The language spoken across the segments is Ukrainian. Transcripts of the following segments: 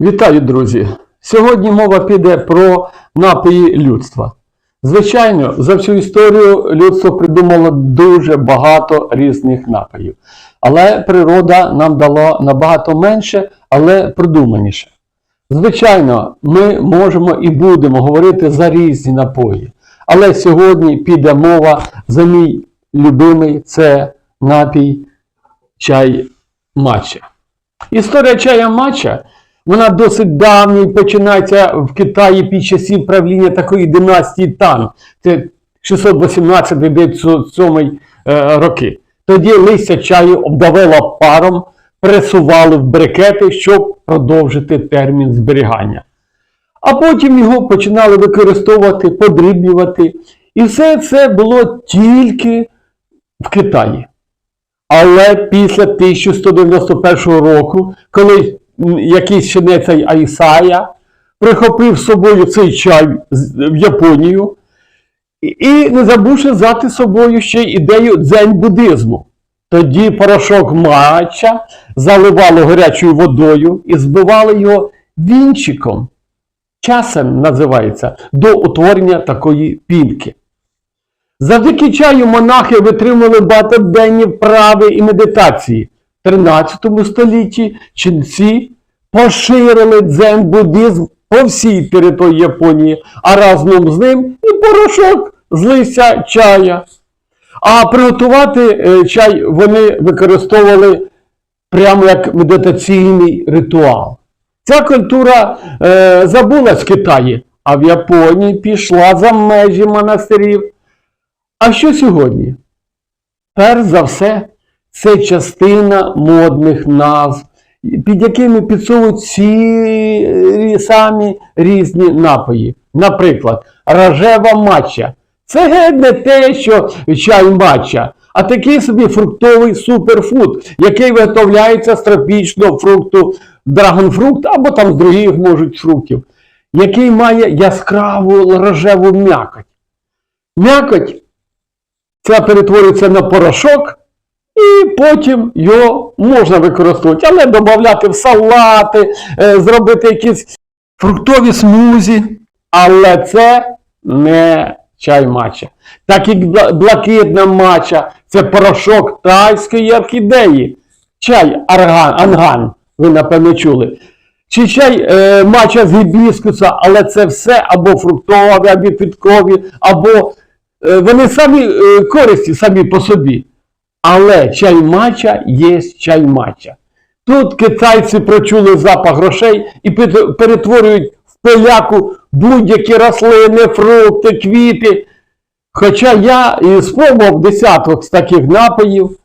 Вітаю, друзі! Сьогодні мова піде про напої людства. Звичайно, за всю історію людство придумало дуже багато різних напоїв. Але природа нам дала набагато менше, але продуманіше. Звичайно, ми можемо і будемо говорити за різні напої. Але сьогодні піде мова за мій любимий це напій чай матча. Історія чая матча, вона досить давня і починається в Китаї під часів правління такої династії Тан. Це 618-907 е, роки. Тоді листя чаю обдавило паром, пресували в брикети, щоб продовжити термін зберігання. А потім його починали використовувати, подрібнювати. І все це було тільки в Китаї. Але після 1191 року, коли м, якийсь чинець Айсая прихопив з собою цей чай в Японію, і- не забувши взяти з собою ще ідею дзень-буддизму. Тоді порошок матча заливали гарячою водою і збивали його вінчиком, часом називається, до утворення такої пінки. Завдяки чаю монахи витримували багатоденні вправи і медитації. В 13 столітті ченці поширили дзен-буддизм по всій території Японії, а разом з ним і порошок з листя чая. А приготувати е, чай вони використовували прямо як медитаційний ритуал. Ця культура е, забулась в Китаї, а в Японії пішла за межі монастирів. А що сьогодні? Перш за все, це частина модних назв, під якими підсовують ці самі різні напої. Наприклад, рожева матча. Це геть не те, що чай матча, а такий собі фруктовий суперфуд, який виготовляється з тропічного фрукту драгонфрукт або там з других можуть фруктів, який має яскраву рожеву м'якоть. М'якоть це перетворюється на порошок, і потім його можна використовувати, але додати в салати, е, зробити якісь фруктові смузі. Але це не чай матча. Так як блакитна матча це порошок тайської орхідеї. Чай арган, анган, ви напевно чули. Чи чай е, матча з гібіскуса, але це все або фруктові, або квіткові, або Е, вони самі е, користі самі по собі. Але чай матча є чай матча. Тут китайці прочули запах грошей і перетворюють в пиляку будь-які рослини, фрукти, квіти. Хоча я і спробував десяток з таких напоїв,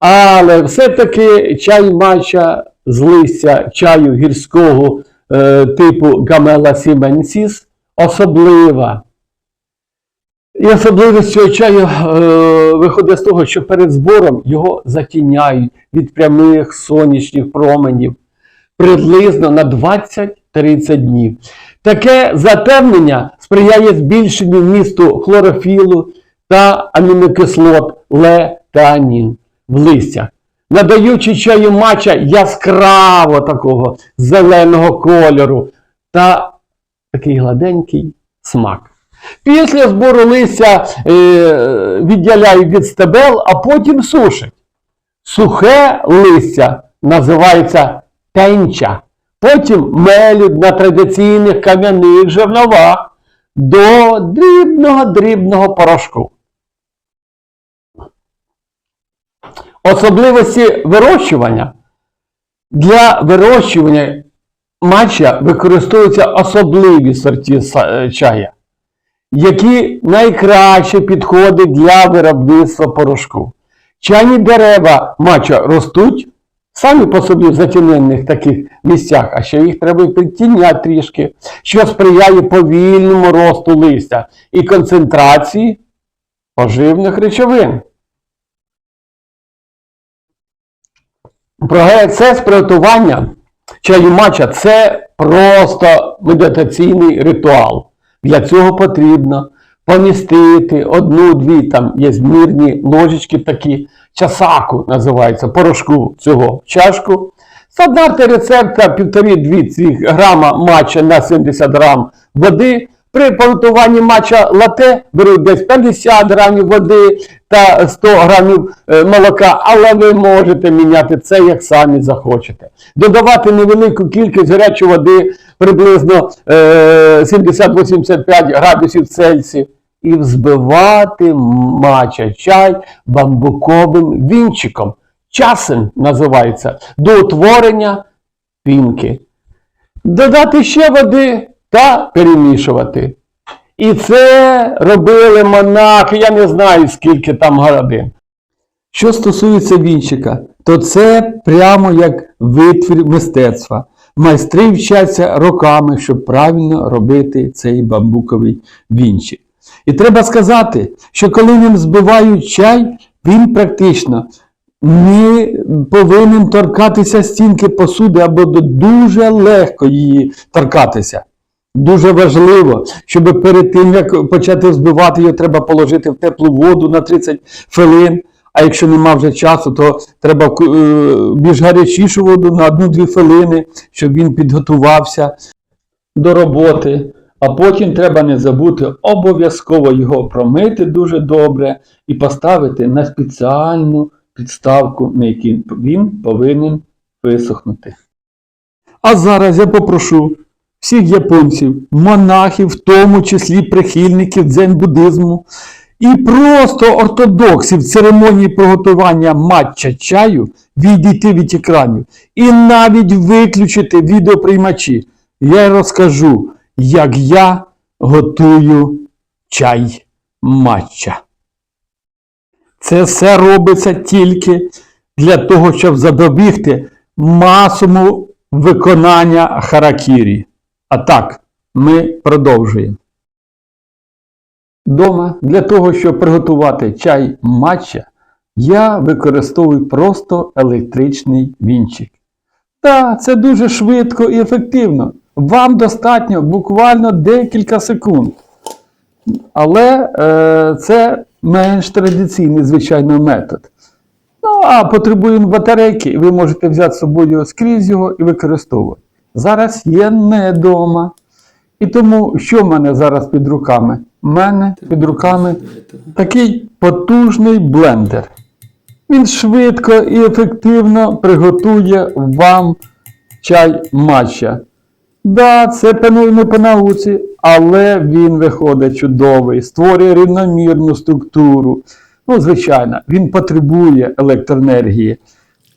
але все-таки чай матча з листя чаю гірського е, типу Гамела Сіменсіс особлива. І особливість цього чаю е, виходить з того, що перед збором його затіняють від прямих сонячних променів приблизно на 20-30 днів. Таке затемнення сприяє збільшенню вмісту хлорофілу та амінокислот летанін в листях, надаючи чаю матча яскраво такого зеленого кольору та такий гладенький смак. Після збору листя е, відділяють від стебел, а потім сушать. Сухе листя називається тенча. Потім мелють на традиційних кам'яних жерновах до дрібного-дрібного порошку. Особливості вирощування. Для вирощування матча використовуються особливі сорти е, чая які найкраще підходять для виробництва порошку. Чайні дерева мача ростуть самі по собі в затінених таких місцях, а ще їх треба підтіняти трішки, що сприяє повільному росту листя і концентрації поживних речовин. Процес приготування чаю матча це просто медитаційний ритуал. Для цього потрібно помістити одну-дві, там є змірні ложечки такі, часаку називається, порошку цього чашку, Стандартний рецепт це 1,5-2 грама матча на 70 грам води. При приготуванні матча лате беруть десь 50 грамів води та 100 грамів е, молока, але ви можете міняти це як самі захочете. Додавати невелику кількість гарячої води, приблизно е, 70-85 градусів Цельсію, і взбивати матча чай бамбуковим вінчиком. Часен називається до утворення пінки. Додати ще води та перемішувати. І це робили монахи, я не знаю скільки там годин. Що стосується вінчика, то це прямо як витвір мистецтва. Майстри вчаться роками, щоб правильно робити цей бамбуковий вінчик. І треба сказати, що коли ним збивають чай, він практично не повинен торкатися стінки посуди або дуже легко її торкатися. Дуже важливо, щоб перед тим, як почати збивати, його треба положити в теплу воду на 30 хвилин. А якщо нема вже часу, то треба е, більш гарячішу воду на 1-2 хвилини, щоб він підготувався до роботи. А потім треба не забути обов'язково його промити дуже добре і поставити на спеціальну підставку, на якій він повинен висохнути. А зараз я попрошу всіх японців, монахів, в тому числі прихильників дзен-буддизму, і просто ортодоксів церемонії приготування матча чаю відійти від екранів і навіть виключити відеоприймачі. Я розкажу, як я готую чай матча. Це все робиться тільки для того, щоб запобігти масовому виконання харакірі. А так, ми продовжуємо. Дома для того, щоб приготувати чай матча, я використовую просто електричний вінчик. Так, це дуже швидко і ефективно. Вам достатньо буквально декілька секунд. Але е, це менш традиційний, звичайно, метод. Ну, а потребує батарейки, і ви можете взяти з собою скрізь його і використовувати. Зараз я не вдома. І тому, що в мене зараз під руками? У мене під руками такий потужний блендер. Він швидко і ефективно приготує вам чай матча. Да, це панує не по науці, але він виходить чудовий, створює рівномірну структуру. Ну, звичайно, він потребує електроенергії.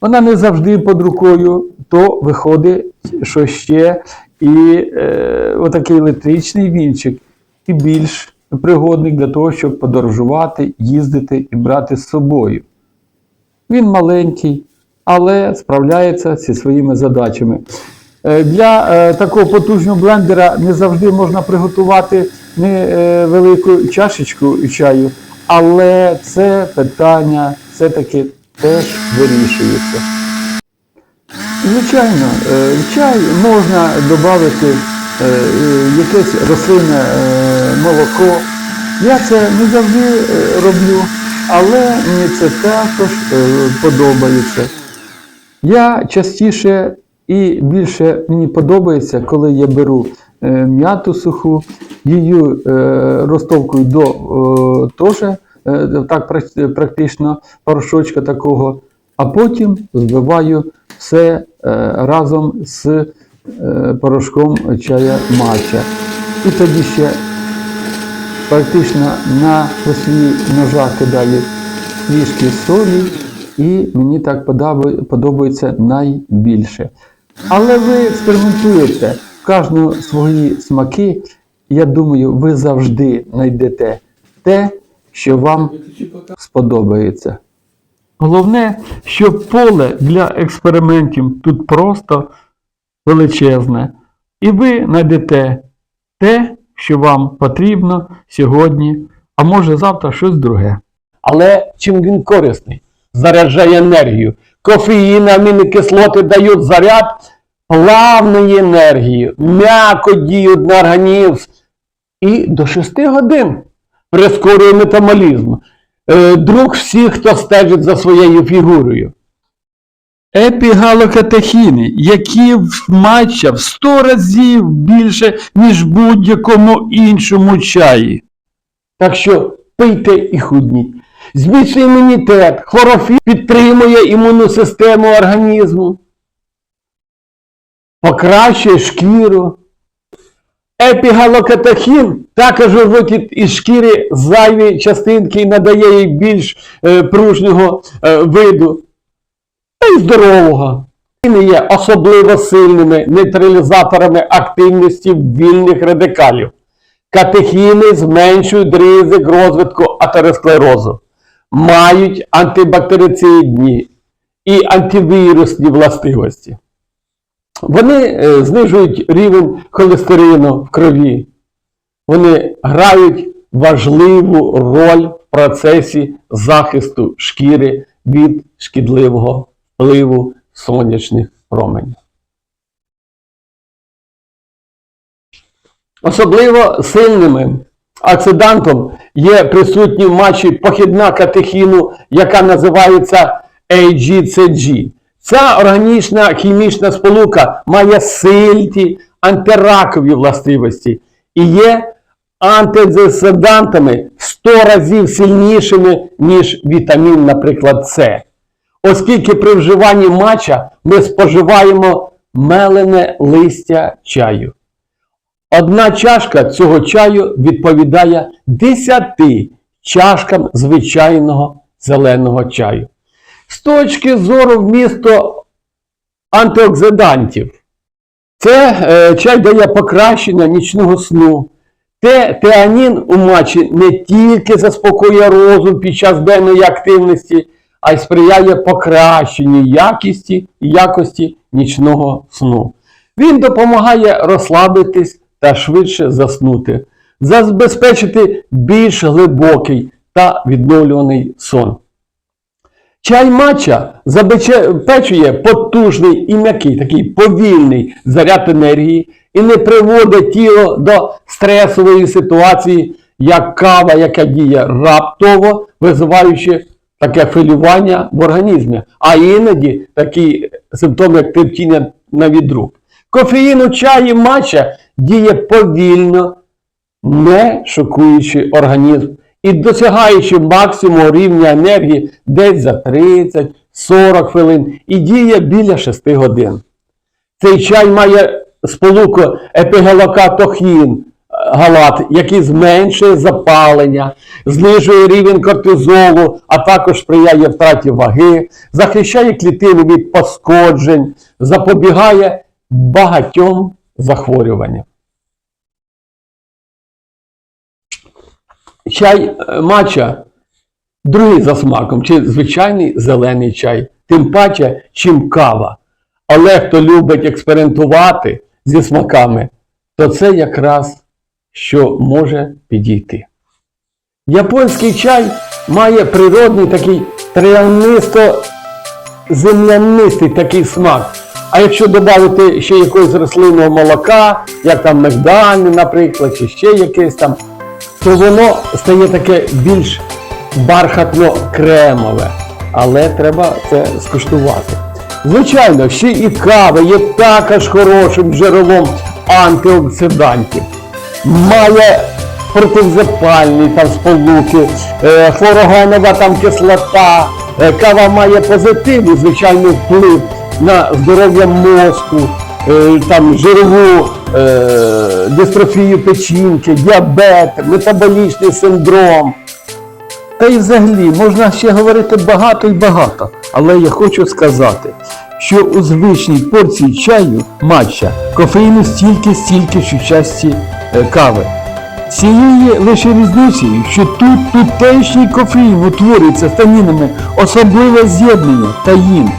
Вона не завжди під рукою, то виходить, що ще і е, отакий електричний вінчик, і більш пригодний для того, щоб подорожувати, їздити і брати з собою. Він маленький, але справляється зі своїми задачами. Е, Для е, такого потужного блендера не завжди можна приготувати невелику чашечку чаю, але це питання все-таки теж вирішується. Звичайно, е, в чай можна додати е, е, якесь рослинне е, молоко. Я це не завжди е, роблю, але мені це також е, подобається. Я частіше і більше мені подобається, коли я беру е, м'яту суху, її е, розтовкую до е, теж, е, так практично порошочка такого, а потім збиваю все е, разом з е, порошком чая матча. І тоді ще практично на послі ножа кидаю трішки солі, і мені так подобається найбільше. Але ви експериментуєте, в кожного свої смаки. Я думаю, ви завжди знайдете те, що вам сподобається. Головне, що поле для експериментів тут просто величезне. І ви знайдете те, що вам потрібно сьогодні, а може завтра щось друге. Але чим він корисний? Заряджає енергію. Кофеїн, амінокислоти дають заряд плавної енергії, м'яко діють на організм і до 6 годин прискорює метаболізм. Е, Друг всіх, хто стежить за своєю фігурою. епігалокатехіни, які в матча в 100 разів більше, ніж будь-якому іншому чаї. Так що пийте і худніть. Зміцнює імунітет, хлорофіл підтримує імунну систему організму, покращує шкіру. Епігалокатехін також виводить із шкіри зайві частинки і надає їй більш е, пружнього е, виду та й здорового. Вони є особливо сильними нейтралізаторами активності вільних радикалів. Катехіни зменшують ризик розвитку атеросклерозу, мають антибактерицидні і антивірусні властивості. Вони е, знижують рівень холестерину в крові. Вони грають важливу роль в процесі захисту шкіри від шкідливого впливу сонячних променів. Особливо сильними оксидантом є присутні в матчі похідна катехіну, яка називається AGCG. Ця органічна хімічна сполука має сильні антиракові властивості і є антидесидантами в 100 разів сильнішими, ніж вітамін, наприклад, С. Оскільки при вживанні матча ми споживаємо мелене листя чаю. Одна чашка цього чаю відповідає 10 чашкам звичайного зеленого чаю. З точки зору вмісту антиоксидантів, це е, чай дає покращення нічного сну. Те теанін у матчі не тільки заспокоює розум під час денної активності, а й сприяє покращенню якості і якості нічного сну. Він допомагає розслабитись та швидше заснути, забезпечити більш глибокий та відновлюваний сон. Чай матча забезпечує потужний і м'який, такий повільний заряд енергії і не приводить тіло до стресової ситуації, як кава, яка діє раптово, визиваючи таке хвилювання в організмі, а іноді такі симптоми, як тремтіння на відрук. Кофеїн у чаї матча діє повільно, не шокуючи організм і досягаючи максимуму рівня енергії десь за 30-40 хвилин і діє біля 6 годин. Цей чай має сполуку епігалокатохін, галат, який зменшує запалення, знижує рівень кортизолу, а також сприяє втраті ваги, захищає клітини від пошкоджень, запобігає багатьом захворюванням. Чай е, матча другий за смаком, чи звичайний зелений чай, тим паче, чим кава. Але хто любить експериментувати зі смаками, то це якраз що може підійти. Японський чай має природний такий травянисто землянистий такий смак. А якщо додати ще якогось рослинного молока, як там мигдальне, наприклад, чи ще якесь там, то воно стає таке більш бархатно-кремове. Але треба це скуштувати. Звичайно, ще і кава є також хорошим джерелом антиоксидантів. Має протизапальні там сполуки, е, хлорогенова там кислота. Е, Кава має позитивний, звичайний вплив на здоров'я мозку, е, там жирову дистрофію печінки, діабет, метаболічний синдром. Та й взагалі можна ще говорити багато і багато, але я хочу сказати, що у звичній порції чаю матча кофеїну стільки, стільки у часті е, кави. Цією лише різницею, що тут тутешній кофеїн утворюється станінами особливе з'єднання таїн.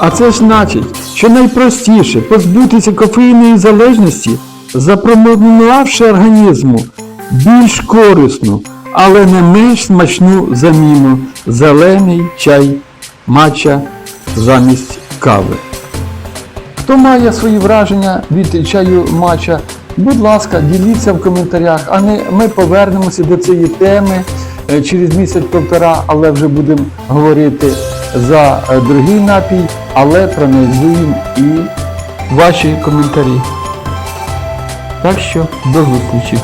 А це ж значить, що найпростіше позбутися кофеїної залежності, запропонувавши організму більш корисну, але не менш смачну заміну зелений чай матча замість кави. Хто має свої враження від чаю матча, будь ласка, діліться в коментарях, а не ми повернемося до цієї теми е, через місяць-півтора, але вже будемо говорити за е, другий напій але проаналізуємо і ваші коментарі. Так що до зустрічі!